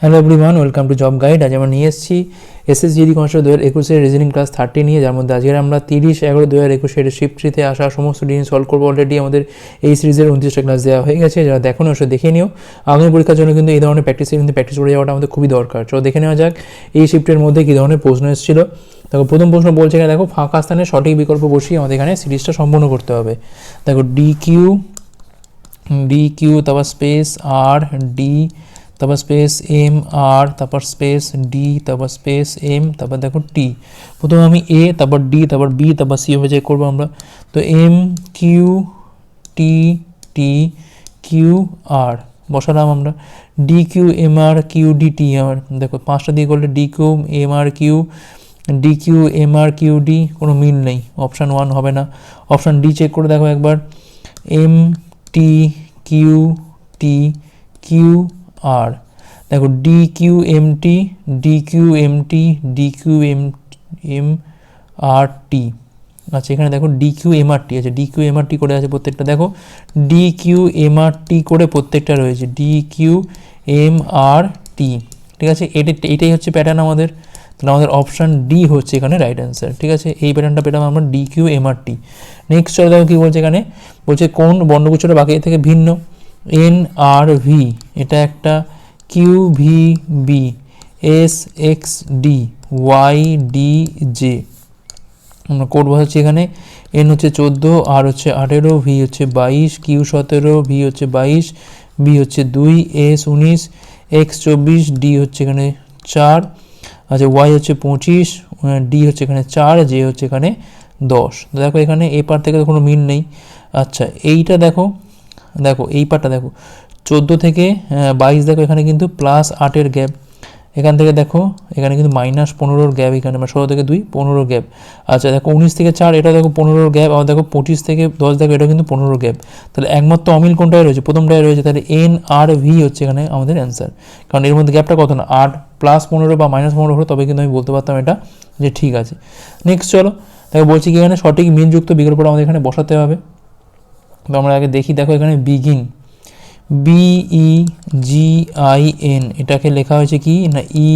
Hello everyone welcome to job guide আজ আমরা নিয়ে এসেছি এসএসজিডি কনস্টার দু হাজার একুশের রিজনিং ক্লাস থার্টি নিয়ে, যার মধ্যে আজকে আমরা তিরিশ, এগারো দু হাজার একুশের শিফট থ্রিতে আসা সমস্ত ডিজাইন সলভ করব অলরেডি আমাদের এই সিরিজের উনত্রিশটা ক্লাস দেওয়া হয়ে গেছে। যারা দেখো না সেটা দেখে নিও। আগামী পরীক্ষার জন্য কিন্তু এই ধরনের প্র্যাকটিসে কিন্তু প্র্যাকটিস করে যাওয়াটা আমাদের খুবই দরকার। চলো দেখে নেওয়া যাক এই শিফটের মধ্যে কী ধরনের প্রশ্ন এসেছিল। দেখো, প্রথম প্রশ্ন বলছে এখানে, দেখো, ফাঁকা স্থানে সঠিক বিকল্প বসিয়ে আমাদের এখানে সিরিজটা সম্পূর্ণ করতে হবে। দেখো ডি কিউ ডি কিউ তারপর স্পেস আর ডি তারপর স্পেস এম আর তারপর স্পেস ডি তারপর স্পেস এম তারপর দেখো টি প্রথমে আমি এ তারপর ডি তারপর বি তারপর সি হয়ে যাই করব আমরা। তো M Q T T Q R বসালাম আমরা। D Q M R Q D T R দেখো পাঁচটা দিয়ে করলে D Q M R Q D Q M R Q D কোনো মিল নেই অপশান ওয়ান হবে না। অপশান ডি চেক করে দেখো একবার। M T Q T Q R দেখো D Q M T D Q M T D Q M M R T আচ্ছা এখানে দেখো D Q M R T আছে D Q M R T করে আছে প্রত্যেকটা, দেখো D Q M R T করে প্রত্যেকটা রয়েছে D Q M R T ঠিক আছে? এটা, এটাই হচ্ছে প্যাটার্ন আমাদের, তাহলে আমাদের অপশান ডি হচ্ছে এখানে রাইট অ্যান্সার ঠিক আছে? এই প্যাটার্নটা পেলাম আমরা D Q M R T next চলো দেখো কী বলছে এখানে, বলছে কোন বর্ণগুচ্ছটা বাকি থেকে ভিন্ন? এন আর ভি এটা একটা Q V B S X D Y D J আমরা কোড বসাচ্ছি এখানে। এন হচ্ছে চোদ্দ আর হচ্ছে আঠেরো ভি হচ্ছে বাইশ কিউ সতেরো ভি হচ্ছে বাইশ বি হচ্ছে দুই এস উনিশ এক্স চব্বিশ ডি হচ্ছে এখানে চার। আচ্ছা ওয়াই হচ্ছে পঁচিশ ডি হচ্ছে এখানে চার জে হচ্ছে এখানে দশ। দেখো এখানে এ পার থেকে তো কোনো মিল নেই। আচ্ছা এইটা দেখো। দেখো, এই পার্টটা দেখো, চোদ্দ থেকে বাইশ দেখো, এখানে কিন্তু প্লাস আটের গ্যাপ এখান থেকে দেখো, এখানে কিন্তু মাইনাস পনেরোর গ্যাপ এখানে মানে ষোলো থেকে দুই, পনেরো গ্যাপ আচ্ছা দেখো, উনিশ থেকে চার, এটা দেখো পনেরোর গ্যাপ আবার দেখো পঁচিশ থেকে দশ দেখো, এটা কিন্তু পনেরো গ্যাপ তাহলে একমাত্র অমিল কোনটায় রয়েছে? প্রথমটায় রয়েছে, তাহলে এন আর ভি হচ্ছে এখানে আমাদের অ্যান্সার কারণ এর মধ্যে গ্যাপটা কত না? আট প্লাস পনেরো বা মাইনাস পনেরো হলো, তবে কিন্তু আমি বলতে পারতাম এটা যে ঠিক আছে। নেক্সট চলো, দেখো, বলছি কি এখানে সঠিক মিনযুক্ত বিকল্পটা আমাদের এখানে বসাতে হবে। তো আমরা আগে দেখি, দেখো এখানে begin B E G I N এটাকে লেখা হয়েছে কি? না E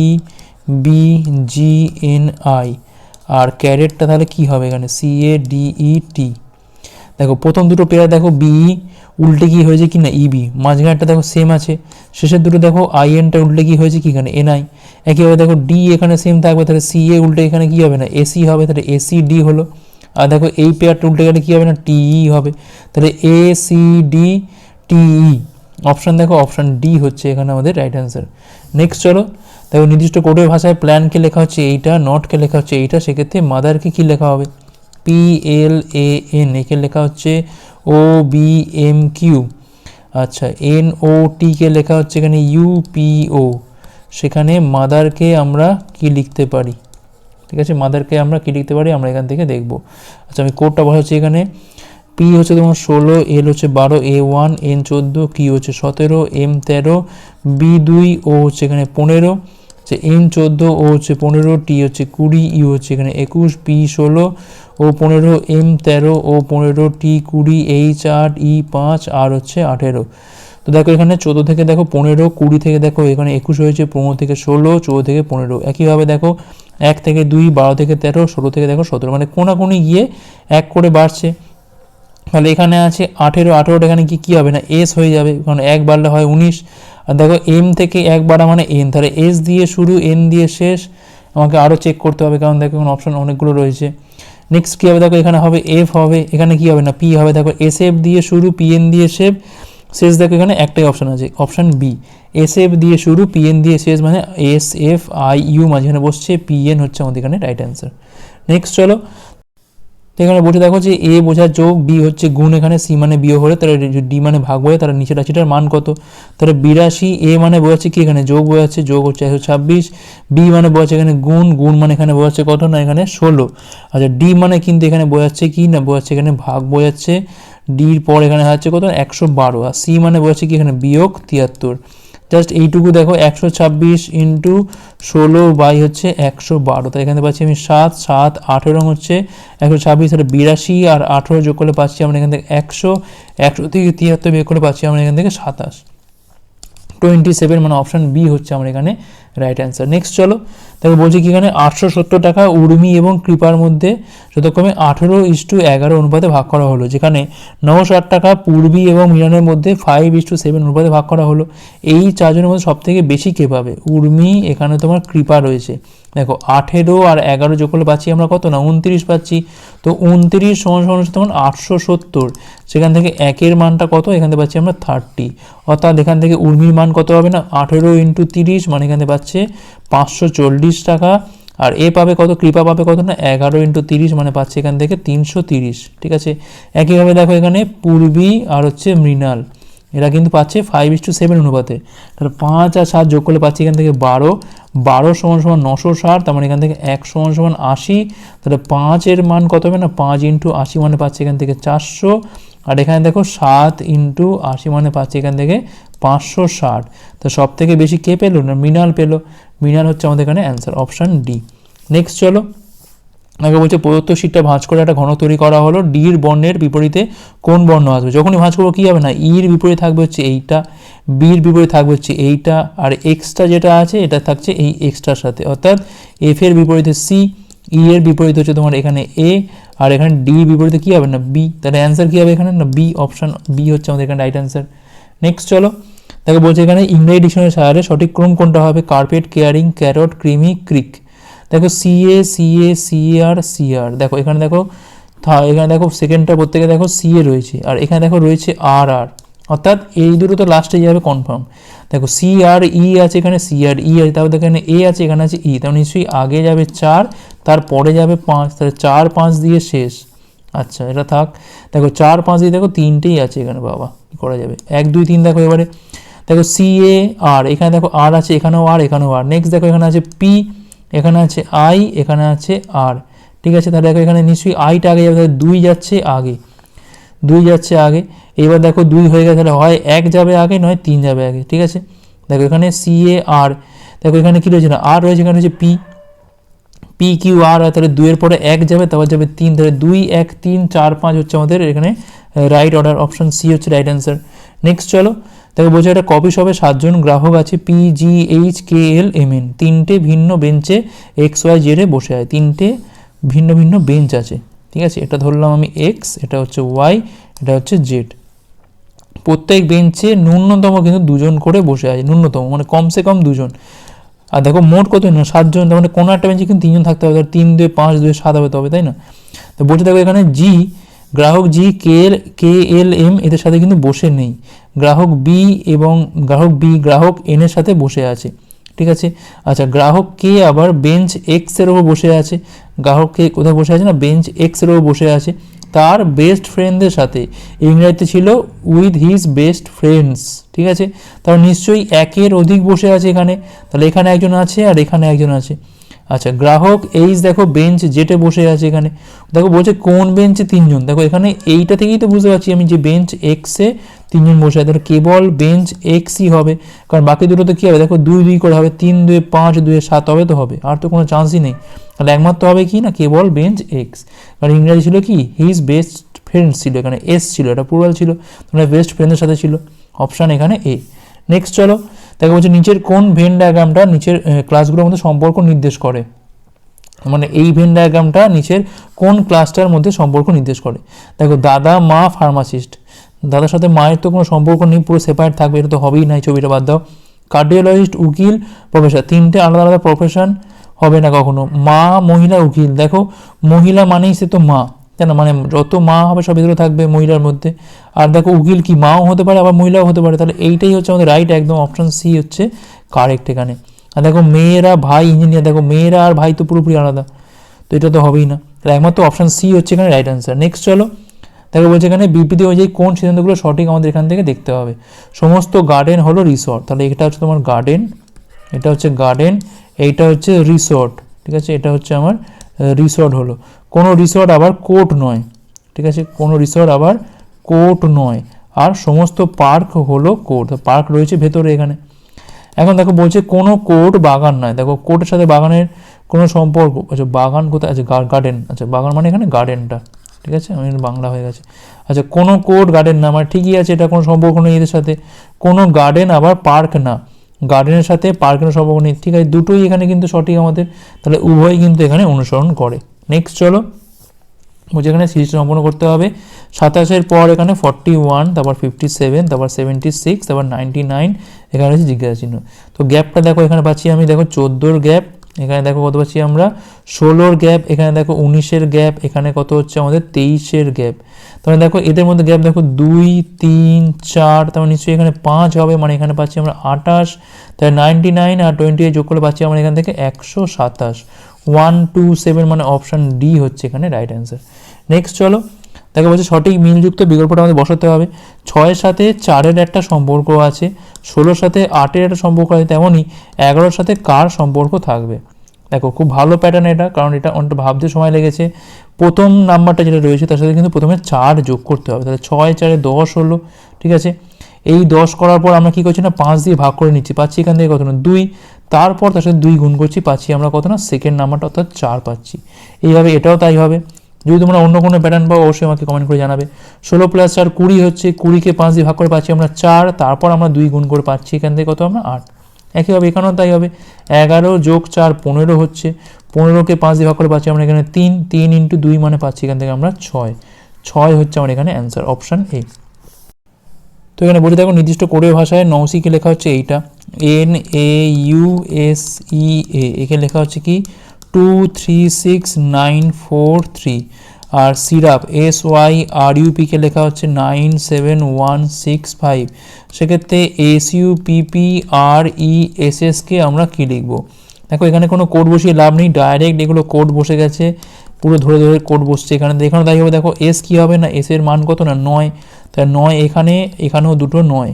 B G N I R ক্যারেটটা তাহলে কি হবে এখানে? সি এ ডিই টি দেখো, প্রথম দুটো পেয়ার দেখো বিই উল্টে কি হয়েছে কি? না ইবি মাঝখানটা দেখো সেম আছে, শেষের দুটো দেখো আই এনটা উল্টে কি হয়েছে কি? এখানে এনআই একইভাবে দেখো ডি এখানে সেম থাকবে, তাহলে সি এ উল্টে এখানে কি হবে? না এসি হবে, তাহলে এসি ডি হলো। আর দেখো এই পেয়ারটা উল্টে গেলে কী হবে না? টিই হবে। তাহলে A C D T E option দেখো অপশান ডি হচ্ছে এখানে আমাদের রাইট অ্যান্সার নেক্সট চলো। দেখো নির্দিষ্ট কোডের ভাষায় প্ল্যানকে লেখা হচ্ছে এইটা নটকে লেখা হচ্ছে এইটা, সেক্ষেত্রে মাদারকে কী লেখা হবে? পি এল এ এন একে লেখা হচ্ছে ও বি এম কিউ আচ্ছা এন ও টিকে লেখা হচ্ছে এখানে ইউপিও সেখানে মাদারকে আমরা কি লিখতে পারি? ঠিক আছে? মাদারকে আমরা কী লিখতে পারি? আমরা এখান থেকে দেখব। আচ্ছা আমি কোডটা বসাচ্ছি এখানে। পি হচ্ছে তোমার ষোলো এল হচ্ছে বারো এ ওয়ান এন চোদ্দ কি হচ্ছে সতেরো এম তেরো বি দুই ও হচ্ছে এখানে পনেরো, যে এম চোদ্দ ও হচ্ছে পনেরো টি হচ্ছে কুড়ি ইউ হচ্ছে এখানে একুশ পি ষোলো ও পনেরো এম তেরো ও পনেরো টি কুড়ি এইচ আট ই পাঁচ আর হচ্ছে আঠেরো। তো দেখো এখানে চোদ্দ থেকে দেখো পনেরো, কুড়ি থেকে দেখো এখানে একুশ হয়েছে, পনেরো থেকে ষোলো, চৌদ্দ থেকে পনেরো। একইভাবে দেখো এক থেকে দুই, বারো থেকে তেরো, ষোলো থেকে দেখো সতেরো। মানে কোনাকুনি গিয়ে এক করে বাড়ছে। তাহলে এখানে আছে আঠেরো, আঠেরোটা এখানে কি কী হবে না? এস হয়ে যাবে। কারণ এক বাড়লে হয় উনিশ। আর দেখো এম থেকে এক বাড়া মানে এন তাহলে এস দিয়ে শুরু এন দিয়ে শেষ। আমাকে আরও চেক করতে হবে। কারণ দেখো এখন অপশন অনেকগুলো রয়েছে। নেক্সট কী হবে? দেখো এখানে হবে এফ হবে। এখানে কী হবে না? পি হবে। দেখো এস এফ দিয়ে শুরু পি এন দিয়ে শেষ। শেষ দেখো এখানে একটাই অপশান আছে অপশান বি এস এফ দিয়ে শুরু পি এন দিয়ে শেষ মানে এস এফ আই ইউ মাঝখানে বসছে পি এন হচ্ছে আমাদের এখানে রাইট অ্যান্সার নেক্সট চলো, তো এখানে বসে দেখো যে এ বোঝা যোগ বি হচ্ছে গুণ, এখানে সি মানে বিয়োগ হলে তাহলে ডি মানে ভাগ বয়ে তাহলে নিচের রাশিটার মান কত? তাহলে বিরাশি এ মানে বোঝাচ্ছে কি এখানে? যোগ বোঝাচ্ছে, যোগ হচ্ছে একশো ছাব্বিশ। বি মানে বোঝাচ্ছে এখানে গুণ গুণ মানে এখানে বোঝাচ্ছে কত? না, এখানে ষোলো। আচ্ছা ডি মানে কিন্তু এখানে বোঝাচ্ছে কি? না, বোঝাচ্ছে এখানে ভাগ বোঝাচ্ছে ডির পর এখানে হচ্ছে কত? একশো বারো। আর সি মানে বোঝাচ্ছে কি এখানে বিয়োগ তিয়াত্তর। জাস্ট এইটুকু দেখো, একশো ছাব্বিশ ইন্টু ষোলো বাই হচ্ছে একশো বারো। তাই এখানে পাচ্ছি আমি সাত সাত, আঠেরো হচ্ছে একশো ছাব্বিশ আর বিরাশি আর আঠেরো যোগ করলে পাচ্ছি আমরা এখান থেকে একশো একশো থেকে তিয়াত্তর বের করে পাচ্ছি আমরা এখান থেকে সাতাশ। টোয়েন্টি সেভেন মানে অপশান বি হচ্ছে আমার এখানে রাইট অ্যান্সার নেক্সট চলো তারপর বলছে কি এখানে আটশো সত্তর টাকা উর্মি এবং কৃপার মধ্যে যথাক্রমে আঠেরো ইস টু এগারো অনুপাতে ভাগ করা হলো, যেখানে নশো ষাট টাকা পূর্বী এবং মিরানের মধ্যে ফাইভ ইস টু সেভেন অনুপাতে ভাগ করা হলো। এই চারজনের মধ্যে সবথেকে বেশি কে পাবে? উর্মি, এখানে তোমার কৃপা রয়েছে। দেখো, আঠেরো আর এগারো যোগ করলে পাচ্ছি আমরা কত না? উনত্রিশ পাচ্ছি। তো উনত্রিশ সমান সমান তখন আটশো সত্তর। সেখান থেকে একের মানটা কত? এখান থেকে পাচ্ছি আমরা থার্টি। অর্থাৎ এখান থেকে উর্মির মান কত হবে না? আঠেরো ইন্টু তিরিশ মানে এখান থেকে পাচ্ছে পাঁচশো চল্লিশ টাকা। আর এ পাবে কত? কৃপা পাবে কত না? এগারো ইন্টু তিরিশ মানে পাচ্ছে এখান থেকে তিনশো তিরিশ। ঠিক আছে? একইভাবে দেখো এখানে পূর্বী আর হচ্ছে মৃণাল। এরা কিন্তু পাচ্ছে ফাইভ ইস টু সেভেন অনুপাতে। তাহলে পাঁচ আর সাত যোগ করলে পাচ্ছি এখান থেকে বারো। বারো সমান সমান নশো ষাট, তার মানে এখান থেকে এক সমান সমান আশি। তাহলে পাঁচের মান কত হবে না? পাঁচ ইন্টু আশি মানে পাচ্ছি এখান থেকে চারশো। আর এখানে দেখো সাত ইন্টু আশি মানে পাচ্ছি এখান থেকে পাঁচশো ষাট। তো সব থেকে বেশি কে পেল না? মৃণাল পেল। মৃণাল হচ্ছে আমাদের এখানে অ্যান্সার অপশান ডি নেক্সট চলো। আগে বলছে প্রদত্ত শীটটা ভাঁজ করে একটা ঘন তৈরি করা হলো। ডির বর্ণের বিপরীতে কোন বর্ণ আসবে? যখনই ভাঁজ করব, কী হবে না? ইর বিপরীতে থাকবে হচ্ছে এইটা বির বিপরীতে থাকবে হচ্ছে এইটা, আর এক্সট্রা যেটা আছে, এটা থাকছে এই এক্সট্রার সাথে। অর্থাৎ এফ এর বিপরীতে সি ই এর বিপরীতে হচ্ছে তোমার এখানে এ আর এখানে ডি বিপরীতে কী হবে না? বি তাহলে অ্যান্সার কী হবে এখানে? না বি অপশান বি হচ্ছে আমাদের এখানে রাইট অ্যান্সার নেক্সট চলো। তাকে বলছে এখানে ইংরেজি ডিকশনারি সাহায্যে সঠিক ক্রম কোনটা হবে? Carpet caring carrot creamy creek দেখো সিএ সিএ সিআর সিআর দেখো, এখানে দেখো এখানে দেখো সেকেন্ডটা প্রত্যেকে দেখো সিএ রয়েছে। আর এখানে দেখো রয়েছে আর আর অর্থাৎ এই দুটো তো লাস্টে যাবে কনফার্ম দেখো সি আর ই আছে এখানে সি আর ই আছে, তারপর এখানে এ আছে, এখানে আছে ই তাহলে নিশ্চয়ই আগে যাবে চার, তারপরে যাবে পাঁচ, তাহলে চার, পাঁচ দিয়ে শেষ। আচ্ছা এটা থাক। দেখো চার, পাঁচ দিয়ে দেখো তিনটেই আছে এখানে, বাবা করা যাবে? এক, দুই, তিন দেখো এবারে। দেখো সি এ আর এখানে দেখো আর আছে, এখানেও আর এখানেও আর নেক্সট দেখো এখানে আছে পি এখানে আছে আই এখানে আছে আর ঠিক আছে, তাহলে দেখো এখানে নিশ্চয়ই আইটা আগে যাবে, তাহলে দুই যাচ্ছে আগে। দুই যাচ্ছে আগে, এবার দেখো দুই হয়ে গেছে তাহলে হয় এক যাবে আগে, নয় তিন যাবে আগে, ঠিক আছে? দেখো এখানে সি এ আর দেখো এখানে কী রয়েছে না? আর রয়েছে, এখানে হচ্ছে পি পি কিউ আর তাহলে দুইয়ের পরে এক যাবে, তারপর যাবে তিন, তাহলে দুই, এক, তিন, চার, পাঁচ হচ্ছে আমাদের এখানে রাইট অর্ডার অপশন সি হচ্ছে রাইট অ্যান্সার নেক্সট চলো দেখো বলছে একটা কপি শপে সাতজন গ্রাহক আছে P G H K L M N তিনটে ভিন্ন বেঞ্চে এক্স ওয়াই জেডে বসে আছে। তিনটে ভিন্ন ভিন্ন বেঞ্চ আছে। ঠিক আছে? এটা ধরলাম আমি এক্স এটা হচ্ছে ওয়াই এটা হচ্ছে জেড প্রত্যেক বেঞ্চে ন্যূনতম কিন্তু দুজন করে বসে আছে, ন্যূনতম মানে কমসে কম দুজন। আর দেখো, মোট কত না সাতজন, তার মানে কোনো একটা বেঞ্চে কিন্তু তিনজন থাকতে হবে। ধর তিন দুই পাঁচ দুই সাত হবে, তবে, তাই না? তো বলছে, দেখো, এখানে জি গ্রাহক জি, কে এল কে এল, এম এদের সাথে কিন্তু বসে নেই। গ্রাহক বি এবং গ্রাহক বি, গ্রাহক এন এর সাথে বসে আছে। ঠিক আছে? আচ্ছা গ্রাহক কে আবার বেঞ্চ এক্সের ওপর বসে আছে। গ্রাহক কে কোথায় বসে আছে না? বেঞ্চ এক্সের ওপর বসে আছে। তার বেস্ট ফ্রেন্ডদের সাথে। ইংরেজিতে ছিল উইথ হিজ বেস্ট ফ্রেন্ডস। ঠিক আছে? তার নিশ্চয়ই একের অধিক বসে আছে এখানে। তাহলে এখানে একজন আছে আর এখানে একজন আছে। আচ্ছা গ্রাহক এইচ দেখো বেঞ্চ যেটে বসে আছে এখানে, দেখো বলছে কোন বেঞ্চে তিনজন, দেখো এখানে এইটা থেকেই তো বুঝতে পারছি আমি যে বেঞ্চ এক্সে তিনজন বসে আছে কেবল বেঞ্চ এক্সই হবে, কারণ বাকি দুটো তো কী হবে, দেখো দুই দুই করে হবে, তিন দুই পাঁচ, দুয়ে সাত হবে তো হবে, আর তো কোনো চান্সই নেই, তাহলে একমাত্র হবে কি না, কেবল বেঞ্চ এক্স কারণ ইংরাজি ছিল কি হিজ বেস্ট ফ্রেন্ডস ছিল, এখানে এস ছিল, এটা পুরাল ছিল, তোমরা বেস্ট ফ্রেন্ডের সাথে ছিল অপশান এখানে এ নেক্সট চলো দেখো বলছে নিচের কোন ভেন ডায়াগ্রামটা নিচের ক্লাসগুলোর মধ্যে সম্পর্ক নির্দেশ করে? মানে এই ভেন ডায়াগ্রামটা নিচের কোন ক্লাসটার মধ্যে সম্পর্ক নির্দেশ করে? দেখো, দাদা, মা ফার্মাসিস্ট দাদার সাথে মায়ের তো কোনো সম্পর্ক নেই, পুরো সেপারেট থাকবে, এটা তো হবেই নাই ছবিটা বাদ দাও। কার্ডিওলজিস্ট উকিল প্রফেসর তিনটে আলাদা আলাদা প্রফেশন হবে না কখনো। মা, মহিলা, উকিল। দেখো, মহিলা মানেই সে তো মা। তাই না মানে যত মা হবে সব এগুলো থাকবে মহিলার মধ্যে। আর দেখো উকিল কি মাও হতে পারে, আবার মহিলাও হতে পারে। তাহলে এইটাই হচ্ছে আমাদের রাইট একদম অপশন সি হচ্ছে কারেক্ট এখানে। আর দেখো মেয়েরা ভাই ইঞ্জিনিয়ার দেখো মেয়েরা আর ভাই তো পুরোপুরি আলাদা। তো এটা তো হবেই না। তাহলে একমাত্র অপশান সি হচ্ছে এখানে রাইট অ্যান্সার নেক্সট চলো। দেখো বলছে এখানে বিবৃতি অনুযায়ী কোন সিদ্ধান্তগুলো সঠিক আমাদের এখান থেকে দেখতে হবে। সমস্ত গার্ডেন হলো রিসর্ট তাহলে এটা হচ্ছে তোমার গার্ডেন এটা হচ্ছে গার্ডেন এইটা হচ্ছে রিসর্ট ঠিক আছে? এটা হচ্ছে আমার রিসর্ট হলো। কোনো রিসর্ট আবার কোর্ট নয়, ঠিক আছে? কোনো রিসর্ট আবার কোর্ট নয়। আর সমস্ত পার্ক হলো কোর্ট পার্ক রয়েছে ভেতরে এখানে। এখন দেখো বলছে কোনো কোর্ট বাগান নয়। দেখো কোর্টের সাথে বাগানের কোনো সম্পর্ক। আচ্ছা বাগান কোথায়? আছে গার্ডেন আচ্ছা বাগান মানে এখানে গার্ডেনটা ঠিক আছে? আমি বাংলা হয়ে গেছে। আচ্ছা কোনো কোর্ট গার্ডেন না মানে ঠিকই আছে, এটা কোনো সম্পর্ক নেই এদের সাথে। কোনো গার্ডেন আবার পার্ক না। গার্ডেনের সাথে পার্কের নেই ঠিক আছে দুটোই এখানে কিন্তু সঠিক আমাদের। তাহলে উভয় কিন্তু এখানে অনুসরণ করে। নেক্সট চলো। বলছে এখানে সিরিজ সম্পন্ন করতে হবে। সাতাশের পর এখানে ফর্টি ওয়ান তারপর ফিফটি সেভেন তারপর সেভেন্টি সিক্স তারপর নাইনটি নাইন এখানে হচ্ছে জিজ্ঞাসা চিহ্ন তো গ্যাপটা দেখো, এখানে পাচ্ছি আমি, দেখো, চোদ্দোর গ্যাপ এখানে দেখো কত পাচ্ছি আমরা? ষোলোর গ্যাপ, এখানে দেখো উনিশের গ্যাপ, এখানে কত হচ্ছে আমাদের তেইশের গ্যাপ। তাহলে দেখো এদের মধ্যে গ্যাপ দেখো দুই, তিন, চার তারপর নিশ্চয়ই এখানে পাঁচ হবে মানে এখানে পাচ্ছি আমরা আঠাশ, তাহলে নাইনটি নাইন আর টোয়েন্টি যোগ করলে পাচ্ছি আমরা এখান থেকে একশো সাতাশ। ওয়ান টু সেভেন মানে অপশান ডি হচ্ছে এখানে রাইট অ্যান্সার নেক্সট চলো। দেখো বলছে সঠিক মিলযুক্ত বিকল্পটা আমাদের বসাতে হবে। ছয়ের সাথে চারের একটা সম্পর্ক আছে, ষোলোর সাথে আটের একটা সম্পর্ক আছে, তেমনই এগারোর সাথে কার সম্পর্ক থাকবে? দেখো, খুব ভালো প্যাটার্ন এটা, কারণ এটা অনেকটা ভাবতে সময় লেগেছে। প্রথম নাম্বারটা যেটা রয়েছে, তার সাথে কিন্তু প্রথমে চার যোগ করতে হবে। তাহলে ছয়, চারে দশ হলো, ঠিক আছে? এই দশ করার পর আমরা কী করছি না, পাঁচ দিয়ে ভাগ করে নিচ্ছি, পাচ্ছি এখান থেকে কত না? দুই। তারপর তার সাথে দুই গুণ করছি, পাচ্ছি আমরা কত না? সেকেন্ড নাম্বারটা অর্থাৎ চার পাচ্ছি। এইভাবে এটাও তাই হবে। যদি তোমরা অন্য কোনো প্যাটার্ন পাও, অবশ্যই আমাকে কমেন্ট করে জানাবে। ষোলো প্লাস চার কুড়ি হচ্ছে কুড়িকে পাঁচ দিয়ে ভাগ করে পাচ্ছি আমরা চার, তারপর আমরা দুই গুণ করে পাচ্ছি, এখান থেকে কত আমরা আট। একইভাবে এখানেও তাই হবে। এগারো যোগ চার, পনেরো হচ্ছে। পনেরোকে পাঁচ দিয়ে ভাগ করে পাচ্ছি আমরা এখানে তিন তিন ইন্টু দুই মানে পাচ্ছি এখান থেকে আমরা ছয়। ছয় হচ্ছে আমার এখানে অ্যান্সার অপশান এ তো এখানে বলে দেখো নির্দিষ্ট কোডের ভাষায় নৌসিকে লেখা হচ্ছে এইটা। N A U S E A একে লেখা হচ্ছে কি? Two three six nine four three আর সিরাপ এস ওয়াই আর ইউপিকে লেখা হচ্ছে nine seven one six five সেক্ষেত্রে S U P P R E S SK আমরা কী লিখব? দেখো, এখানে কোনো কোড বসিয়ে লাভ নেই, ডাইরেক্ট এগুলো কোড বসে গেছে, পুরো ধরে ধরে কোড বসছে এখানে। এখানে তাই হবে, দেখো এস কী হবে না এস এর মান কত না, নয়। তাই নয় এখানে, এখানেও দুটো নয়।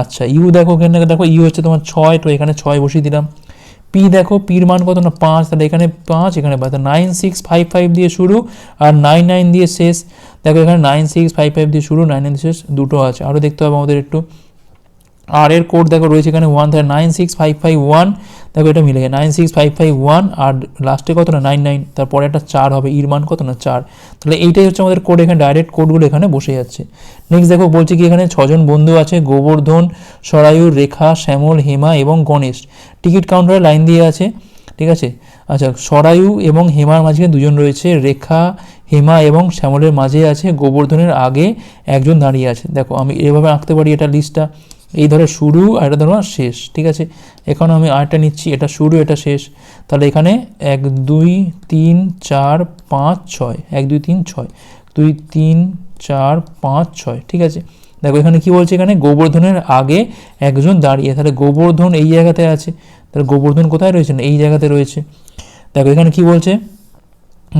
আচ্ছা ইউ দেখো, এখানে দেখো ইউ হচ্ছে তোমার ছয়, তো এখানে ছয় বসিয়ে দিলাম। পি দেখো পির মান কত না? পাঁচ। তাহলে এখানে পাঁচ এখানে পাঁচ। নাইন সিক্স ফাইভ ফাইভ দিয়ে শুরু আর নাইন নাইন দিয়ে শেষ। দেখো এখানে নাইন সিক্স ফাইভ ফাইভ দিয়ে শুরু নাইন নাইন দিয়ে শেষ, দুটো আছে। আরও দেখতে হবে আমাদের একটু। আর এর কোড দেখো রয়েছে এখানে ওয়ান তাহলে nine six five five one দেখো এটা মিলে গেছে। Nine six five five one আর লাস্টে কত না? নাইন নাইন তারপরে একটা চার হবে। ইর মান কত না? চার। তাহলে এইটাই হচ্ছে আমাদের কোড এখানে ডাইরেক্ট কোডগুলো এখানে বসে যাচ্ছে। নেক্সট দেখো বলছে কি এখানে ছজন বন্ধু আছে। গোবর্ধন, সরায়ু, রেখা, শ্যামল, হেমা এবং গণেশ। টিকিট কাউন্টারে লাইন দিয়ে আছে। ঠিক আছে? আচ্ছা সরায়ু এবং হেমার মাঝে দুজন রয়েছে। রেখা, হেমা এবং শ্যামলের মাঝে আছে। গোবর্ধনের আগে একজন দাঁড়িয়ে আছে। দেখো আমি এভাবে আঁকতে পারি এটা লিস্টটা এই ধরো শুরু আর এটা ধরো শেষ, ঠিক আছে? এখানে আমি আরেকটা নিচ্ছি, এটা শুরু, এটা শেষ। তাহলে এখানে এক, দুই, তিন, চার, পাঁচ, ছয়, এক, দুই, তিন, ছয়, দুই, তিন, চার, পাঁচ, ছয়, ঠিক আছে? দেখো এখানে কি বলছে এখানে? গোবর্ধনের আগে একজন দাঁড়িয়ে, তাহলে গোবর্ধন এই জায়গাতে আছে, তাহলে গোবর্ধন কোথায় রয়েছে? না, এই জায়গাতে রয়েছে। দেখো এখানে কি বলছে?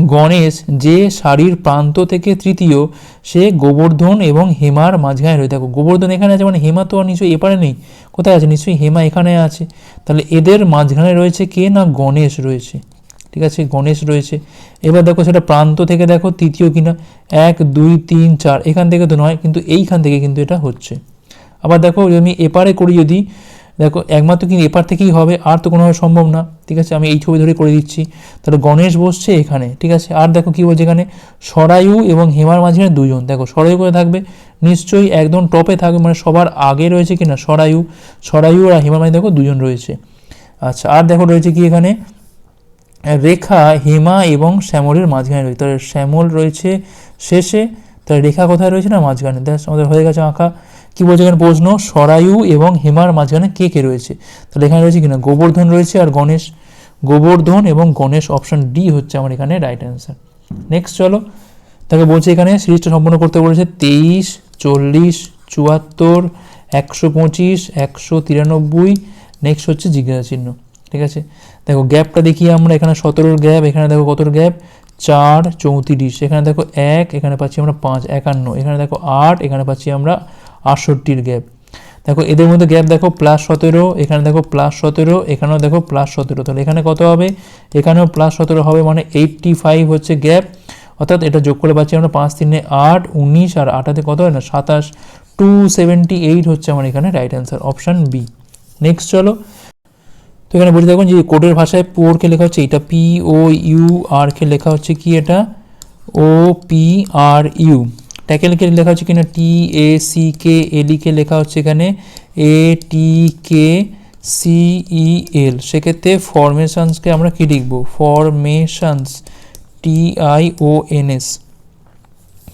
গণেশ যে শাড়ির প্রান্ত থেকে তৃতীয়, সে গোবর্ধন এবং হেমার মাঝখানে রয়েছে দেখো গোবর্ধন এখানে আছে মানে হেমা তো আর নিশ্চয়ই এপারে নেই। কোথায় আছে? নিশ্চয়ই হেমা এখানে আছে। তাহলে এদের মাঝখানে রয়েছে কে না গণেশ রয়েছে? ঠিক আছে, গণেশ রয়েছে। এবার দেখো সেটা প্রান্ত থেকে দেখো তৃতীয় কিনা। এক, দুই, তিন, চার। এখান থেকে তো নয়, কিন্তু এইখান থেকে কিন্তু এটা হচ্ছে। আবার দেখো আমি এপারে করি যদি দেখো, একমাত্র কিন্তু এপার থেকেই হবে, আর তো কোনোভাবে সম্ভব না, ঠিক আছে? আমি এই ছবি ধরে করে দিচ্ছি। তাহলে গণেশ বসছে এখানে, ঠিক আছে? আর দেখো কী বলছে এখানে? সরায়ু এবং হেমার মাঝখানে দুজন। দেখো, সরায়ু করে থাকবে? নিশ্চয়ই একদম টপে থাকবে মানে সবার আগে রয়েছে কিনা? সরায়ু। সরায়ু আর হেমার মাঝে দেখো দুজন রয়েছে। আচ্ছা আর দেখো রয়েছে কি এখানে? রেখা, হেমা এবং শ্যামলের মাঝখানে রয়েছে। তাহলে শ্যামল রয়েছে শেষে, তাহলে রেখা কোথায় রয়েছে না মাঝখানে? দেখ, আমাদের হয়ে গেছে আঁকা। কি বলছে এখানে? প্রশ্ন, সরায়ু এবং হেমার মাঝখানে কে কে রয়েছে? তাহলে এখানে রয়েছে কিনা? গোবর্ধন রয়েছে আর গণেশ। গোবর্ধন এবং গণেশ অপশন ডি হচ্ছে আমার এখানে রাইট অ্যান্সার নেক্সট চলো। তাকে বলছে এখানে, সিরিজটা সম্পূর্ণ করতে বলেছে তেইশ, চল্লিশ, চুয়াত্তর, একশো পঁচিশ, একশো তিরানব্বই। নেক্সট হচ্ছে জিজ্ঞাসা চিহ্ন। ঠিক আছে? দেখো, গ্যাপটা দেখি আমরা। এখানে সতেরোর গ্যাপ, এখানে দেখো কতর গ্যাপ? চার, চৌত্রিশ। এখানে দেখো এক, এখানে পাচ্ছি আমরা পাঁচ, একান্ন। এখানে দেখো আট, এখানে পাচ্ছি আমরা আটষট্টির গ্যাপ দেখো, এদের মধ্যে গ্যাপ দেখো প্লাস সতেরো, এখানে দেখো প্লাস সতেরো, এখানেও দেখো প্লাস সতেরো। তাহলে এখানে কত হবে? এখানেও প্লাস সতেরো হবে মানে এইটটি ফাইভ হচ্ছে গ্যাপ অর্থাৎ এটা যোগ করে পাচ্ছি আমরা পাঁচ তিনে আট, উনিশ আর আটাতে কত হয় না? সাতাশ। টু সেভেন্টি এইট হচ্ছে আমার এখানে right answer option B next চলো। তো এখানে বলতে দেখুন যে কোডের ভাষায় পোরকে লেখা হচ্ছে এটা পি ও ইউ আর কে লেখা হচ্ছে কি এটা? ও পি আর ইউ ট্যাকেলকে লেখা হচ্ছে কিনা? টি, এ, সি, কে এলিকে লেখা হচ্ছে এখানে। এ, টি, কে সিই এল। সেক্ষেত্রে ফরমেশনসকে আমরা কী লিখব? Formations T I O N S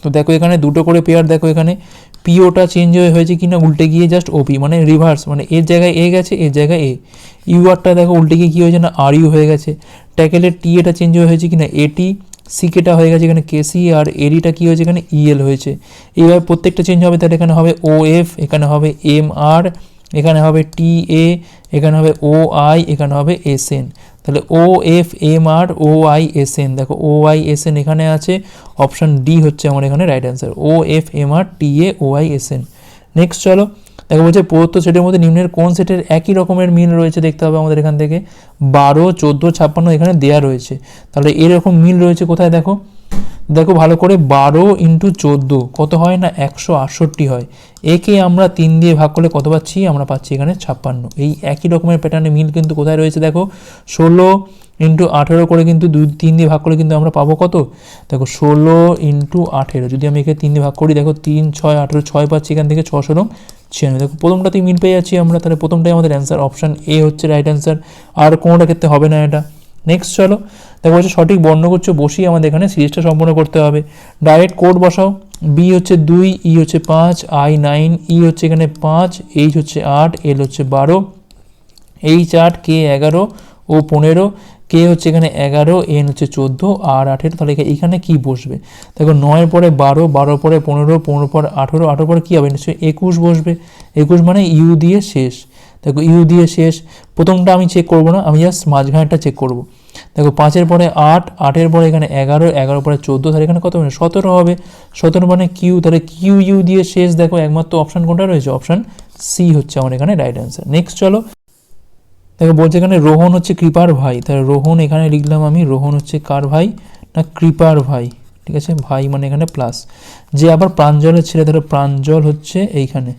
তো দেখো এখানে দুটো করে পেয়ার দেখো এখানে। পিওটা চেঞ্জ হয়ে হয়েছে কিনা? উল্টে গিয়ে জাস্ট ওপি মানে রিভার্স মানে এর জায়গায় এ গেছে, এর জায়গায় এ ইউআরটা দেখো উল্টে গিয়ে কী হয়েছে না? আর ইউ হয়ে গেছে। ট্যাকেলের টি এটা চেঞ্জ হয়ে হয়েছে কিনা? এটি সিকেটা হয়ে গেছে এখানে কেসি আর এডিটা কী হয়েছে এখানে ইএল হয়েছে। এইভাবে প্রত্যেকটা চেঞ্জ হবে, তাহলে এখানে হবে ও এফ এখানে হবে এম আর এখানে হবে টি এ এখানে হবে ও আই এখানে হবে এস এন তাহলে O F M R O I S N দেখো ও আই এস এন এখানে আছে অপশান ডি হচ্ছে আমার এখানে right answer O F M R T A O I S N next চলো দেখো বলছে প্রদত্ত সেটের মধ্যে নিম্নের কোন সেটের একই রকমের মিল রয়েছে দেখতে হবে আমাদের এখান থেকে। বারো, চোদ্দ, ছাপ্পান্ন এখানে দেয়া রয়েছে। তাহলে এরকম মিল রয়েছে কোথায় দেখো? দেখো ভালো করে বারো ইন্টু চোদ্দ, কত হয় না? একশো আটষট্টি হয়। একে আমরা তিন দিয়ে ভাগ করলে কত পাচ্ছি? আমরা পাচ্ছি এখানে ছাপ্পান্ন। এই একই রকমের প্যাটার্নে মিল কিন্তু কোথায় রয়েছে দেখো? ষোলো ইন্টু আঠেরো করে কিন্তু দুই, তিন দিয়ে ভাগ করলে কিন্তু আমরা পাবো কত? দেখো ষোলো ইন্টু আঠেরো, যদি আমি একে তিন দিয়ে ভাগ করি, দেখো তিন, ছয়, আঠেরো, ছয় পাচ্ছি এখান থেকে ছশো রং ছিয়ানব্বই। দেখো প্রথমটাতেই মিল পেয়ে যাচ্ছি আমরা, তাহলে প্রথমটাই আমাদের অ্যান্সার অপশান এ হচ্ছে রাইট অ্যান্সার আর কোনোটা ক্ষেত্রে হবে না এটা। নেক্সট চলো, দেখো হচ্ছে সঠিক বর্ণগুচ্ছ বসিয়ে আমাদের এখানে সিরিজটা সম্পূর্ণ করতে হবে। ডাইরেক্ট কোড বসাও বি হচ্ছে দুই ই হচ্ছে পাঁচ আই নাইন ই হচ্ছে এখানে পাঁচ এইচ হচ্ছে আট এল হচ্ছে বারো এইচ আট কে এগারো ও পনেরো কে হচ্ছে এখানে এগারো, এন হচ্ছে চোদ্দ, আর আঠেরো, তাহলে এখানে কি বসবে? দেখো নয়ের পরে বারো বারো পরে পনেরো পনেরো পরে আঠেরো আঠেরো পরে কী হবে? নিশ্চয়ই একুশ বসবে। একুশ মানে ইউ দিয়ে শেষ। দেখো ইউ দিয়ে শেষ। প্রথমটা আমি চেক করব না, আমি জাস্ট মাঝখানেরটা চেক করব। দেখো পাঁচের পরে আট, আটের পরে এখানে এগারো এগারো পরে চোদ্দ, তাহলে এখানে কত হবে? সতেরো হবে। সতেরো মানে কিউ, তাহলে কিউ, ইউ দিয়ে শেষ। দেখো একমাত্র অপশান কোনটা রয়েছে? অপশান সি হচ্ছে আমার এখানে রাইট অ্যান্সার নেক্সট চলো। দেখো বলছে এখানে রোহন হচ্ছে কৃপার ভাই। তাহলে রোহন এখানে লিখলাম আমি, রোহন হচ্ছে কার ভাই? না, কৃপার ভাই। ঠিক আছে? ভাই মানে এখানে প্লাস যে আবার প্রাঞ্জলের ছেলে, তাহলে প্রাঞ্জল হচ্ছে এইখানে।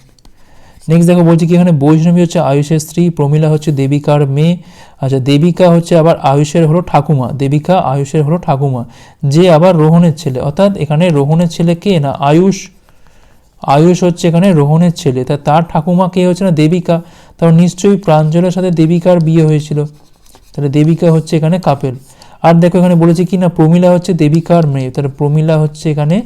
নেক্সট দেখো বলছি কি এখানে বৈষ্ণবী হচ্ছে আয়ুষের স্ত্রী, প্রমিলা হচ্ছে দেবিকার মেয়ে। আচ্ছা দেবিকা হচ্ছে আবার আয়ুষের হলো ঠাকুমা। দেবিকা আয়ুষের হলো ঠাকুমা। যে আবার রোহনের ছেলে। অর্থাৎ এখানে রোহনের ছেলে কে? না, আয়ুষ। আয়ুষ হচ্ছে এখানে রোহনের ছেলে। তা তার ঠাকুমা কে হচ্ছে না দেবিকা? তারপর নিশ্চয়ই প্রাঞ্জলের সাথে দেবিকার বিয়ে হয়েছিল। তাহলে দেবিকা হচ্ছে এখানে কাপেল। আর দেখো এখানে বলেছে কি না, প্রমিলা হচ্ছে দেবিকার মেয়ে। তাহলে প্রমিলা হচ্ছে এখানে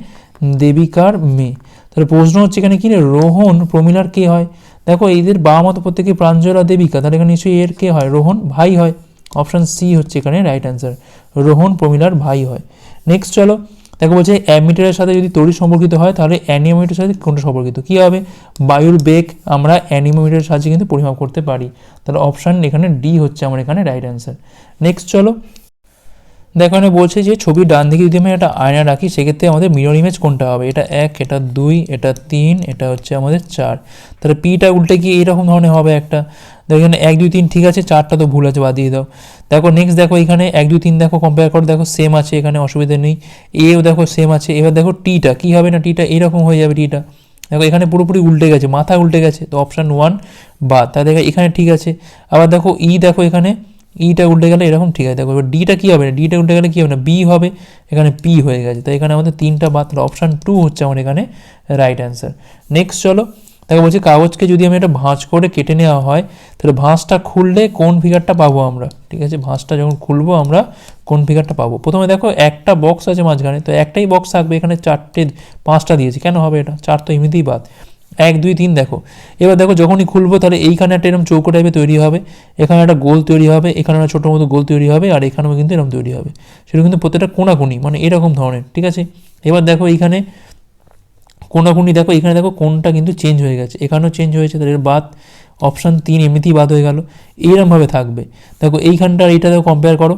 দেবিকার মেয়ে। তাহলে প্রশ্ন হচ্ছে এখানে কি রোহন, প্রমিলার কে হয়? দেখো এদের বাবা মতো প্রত্যেকে প্রাঞ্জল দেবিকা। তাহলে এখানে নিশ্চয়ই এর কে হয়? রোহন ভাই হয়। অপশান সি হচ্ছে এখানে রাইট অ্যান্সার রোহন, প্রমিলার ভাই হয়। নেক্সট চলো। দেখো বলছে অ্যামিটারের সাথে যদি তড়িৎ সম্পর্কিত হয়, তাহলে অ্যানিমোমিটারের সাথে কোনটা সম্পর্কিত। কী হবে? বায়ুর বেগ আমরা অ্যানিমোমিটারের সাহায্যে কিন্তু পরিমাপ করতে পারি। তাহলে অপশান এখানে ডি হচ্ছে আমার এখানে রাইট অ্যান্সার নেক্সট চলো। দেখো, এখানে বলছে যে, ছবির ডান দিকে যদি আমি একটা আয়না রাখি, সেক্ষেত্রে আমাদের মিরর ইমেজ কোনটা হবে? এটা এক, এটা দুই, এটা তিন, এটা হচ্ছে আমাদের চার। তাহলে পিটা উল্টে গিয়ে এইরকম ধরনের হবে একটা? দেখো এখানে এক, দুই, তিন ঠিক আছে, চারটা তো ভুল আছে, বাদ দিয়ে দাও। দেখো নেক্সট দেখো এখানে এক, দুই, তিন দেখো কম্পেয়ার করো, দেখো সেম আছে, এখানে অসুবিধা নেই। এও দেখো সেম আছে, এবার দেখো টিটা কী হবে না টিটা এরকম হয়ে যাবে টিটা দেখো এখানে পুরোপুরি উল্টে গেছে, মাথা উল্টে গেছে, তো অপশান ওয়ান বাদ। তা দেখো এখানে ঠিক আছে, আবার দেখো ই দেখো এখানে ইটা উল্টে গেলে এরকম ঠিক আছে। দেখো এবার ডিটা কী হবে না ডিটা উল্টে গেলে কী হবে না বি হবে, এখানে পি হয়ে গেছে। তো এখানে আমাদের তিনটা তাহলে অপশান টু হচ্ছে আমার এখানে রাইট অ্যান্সার নেক্সট চলো দেখো বলছি, কাগজকে যদি আমি একটা ভাঁজ করে কেটে নেওয়া হয়, তাহলে ভাঁজটা খুললে কোন ফিগারটা পাবো আমরা? ঠিক আছে, ভাঁজটা যখন খুলবো আমরা, কোন ফিগারটা পাবো? প্রথমে দেখো, একটা বক্স আছে মাঝখানে, তো একটাই বক্স থাকবে, এখানে চারটে, পাঁচটা দিয়েছি। কেন হবে এটা? চার তো এমনিতেই বাদ। এক, দুই, তিন দেখো। এবার দেখো, যখনই খুলবো, তাহলে এইখানে একটা এরকম চৌকো টাইপের তৈরি হবে, এখানে একটা গোল তৈরি হবে, এখানে একটা ছোটো মতো গোল তৈরি হবে, আর এখানেও কিন্তু এরকম তৈরি হবে। সেটা কিন্তু প্রত্যেকটা কোনাকুনি মানে এরকম ধরনের, ঠিক আছে? এবার দেখো, এইখানে কোনাকুনি দেখো, এখানে দেখো কোনটা কিন্তু চেঞ্জ হয়ে গেছে। এখানেও চেঞ্জ হয়েছে, তাহলে বাদ অপশান তিন এমনিতেই বাদ হয়ে গেল। এইরকমভাবে থাকবে। দেখো এইখানটা এইটা দেখো কম্পেয়ার করো।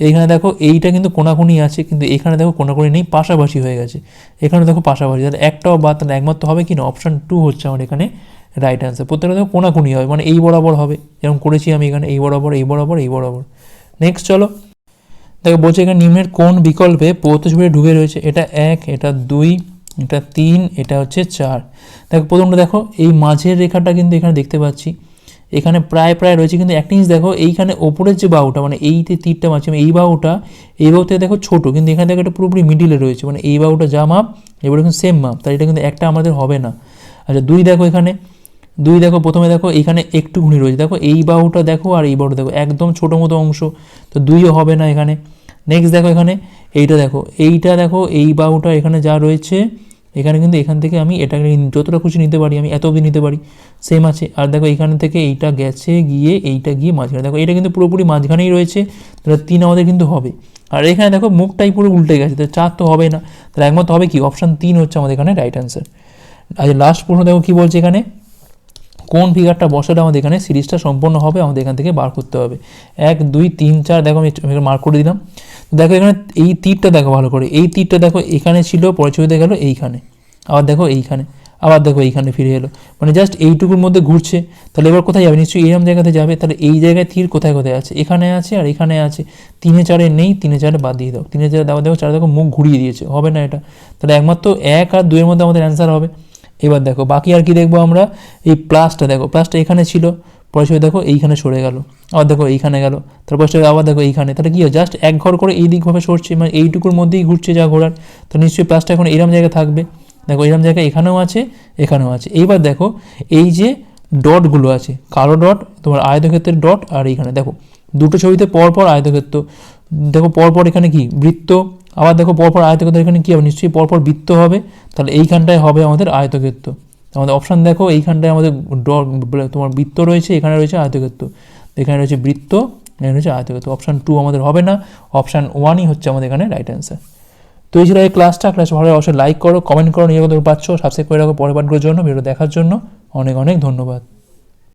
এইখানে দেখো এইটা কিন্তু কোনাকুনি আছে, কিন্তু এখানে দেখো কোনাকুনি নেই, পাশাপাশি হয়ে গেছে। এখানে দেখো পাশাপাশি, তাহলে একটাও বাদ, তাহলে একমাত্র হবে কি না? অপশান টু হচ্ছে আমার এখানে রাইট অ্যান্সার প্রত্যেকটা দেখো কোনাকুনি হবে মানে এই বরাবর হবে। যেমন করেছি আমি এখানে, এই বরাবর এই বরাবর এই বরাবর। নেক্সট চলো। দেখো বলছে এখানে নিম্নের কোন বিকল্পে পৌত ছবিটা ঢুকে রয়েছে। এটা এক, এটা দুই এটা তিন, এটা হচ্ছে চার। দেখো, প্রথমটা দেখো, এই মাঝের রেখাটা কিন্তু এখানে দেখতে পাচ্ছি। এখানে প্রায় প্রায় রয়েছে, কিন্তু একটা জিনিস দেখো, এইখানে ওপরের যে বাহুটা মানে এই যে তীরটা মারছি এই বাহুটা, এই বাহুতে দেখো ছোট, কিন্তু এখানে দেখো এটা পুরোপুরি মিডিলে রয়েছে মানে এই বাহুটা যা মাপ, এবারে কিন্তু সেম মাপ তাই এটা কিন্তু একটা আমাদের হবে না। আচ্ছা দুই দেখো এখানে, দুই দেখো, প্রথমে দেখো, এখানে একটুখানি রয়েছে, দেখো, এই বাহুটা দেখো আর এই বাহুটা দেখো, একদম ছোটো মতো অংশ, তো দুইও হবে না এখানে। নেক্সট দেখো এখানে, এইটা দেখো এইটা দেখো, এই বাহুটা এখানে যা রয়েছে এখানে কিন্তু এখান থেকে আমি এটা যতটা খুশি নিতে পারি, আমি এত অবধি নিতে পারি। সেম আছে। আর দেখো এখান থেকে এইটা গেছে গিয়ে, এইটা গিয়ে মাঝখানে। দেখো এটা কিন্তু পুরোপুরি মাঝখানেই রয়েছে, তাহলে তিন আমাদের কিন্তু হবে। আর এখানে দেখো মুখটাই পুরো উল্টে গেছে, তাহলে চার তো হবে না। তাহলে একমাত্র হবে কি? অপশান তিন হচ্ছে আমাদের এখানে রাইট অ্যান্সার আর লাস্ট প্রশ্ন দেখো কী বলছে এখানে? কোন ফিগারটা বসালে আমাদের এখানে সিরিজটা সম্পন্ন হবে, আমাদের এখান থেকে বার করতে হবে। এক, দুই, তিন, চার, দেখো আমি মার্ক করে দিলাম। দেখো এখানে এই তীরটা দেখো ভালো করে। এই তীরটা দেখো এখানে ছিল পরে ছবিতে গেল এইখানে। আবার দেখো এইখানে, আবার দেখো এইখানে ফিরে এলো। মানে জাস্ট এইটুকুর মধ্যে ঘুরছে। তাহলে এবার কোথায় যাবে? নিশ্চয়ই এরম জায়গাতে যাবে। তাহলে এই জায়গায় তীর কোথায় কোথায় আছে? এখানে আছে আর এখানে আছে। তিনে চারে নেই, তিনে চারে বাদ দিয়ে দাও। তিনে চারে দাও, দেখো চারে দেখো মুখ ঘুরিয়ে দিয়েছে। হবে না এটা? তাহলে একমাত্র এক আর দুইয়ের মধ্যে আমাদের অ্যান্সার হবে। এবার দেখো, বাকি আর কি দেখব আমরা? এই প্লাসটা দেখো প্লাসটা এখানে ছিল পরে দেখো, এইখানে সরে গেল, আবার দেখো এইখানে গেল, তারপর ছবি আবার দেখো এইখানে, তাহলে কি হয়? জাস্ট এক ঘর করে এই দিকভাবে সরছে মানে এইটুকুর মধ্যেই ঘুরছে যা ঘোরার, তো নিশ্চয়ই প্লাসটা এখন এরম জায়গায় থাকবে। দেখো, এরম জায়গায় এখানেও আছে এখানেও আছে। এইবার দেখো, এই যে ডটগুলো আছে, কালো ডট তোমার আয়তক্ষেত্রের ডট আর এইখানে, দেখো, দুটো ছবিতে পরপর আয়তক্ষেত্র, দেখো, পরপর এখানে কি? বৃত্ত আবার দেখো পরপর আয়তক্ষেত্র এখানে কী হবে? নিশ্চয়ই পরপর বৃত্ত হবে। তাহলে এইখানটায় হবে আমাদের আয়তক্ষেত্র। আমাদের অপশান দেখো, এইখানটায় আমাদের তোমার বৃত্ত রয়েছে, এখানে রয়েছে আয়তক্ষেত্র। এখানে রয়েছে বৃত্ত, এখানে রয়েছে আয়তক্ষেত্র। অপশান টু আমাদের হবে না অপশান ওয়ানই হচ্ছে আমাদের এখানে রাইট অ্যান্সার তো এই ছিল এই ক্লাসটা ক্লাস ভালো অবশ্যই লাইক করো কমেন্ট করো নিজে কত পাচ্ছ সাবস্ক্রাইব করে রাখো পরের পাঠগুলোর জন্য ভিডিও দেখার জন্য। অনেক অনেক ধন্যবাদ।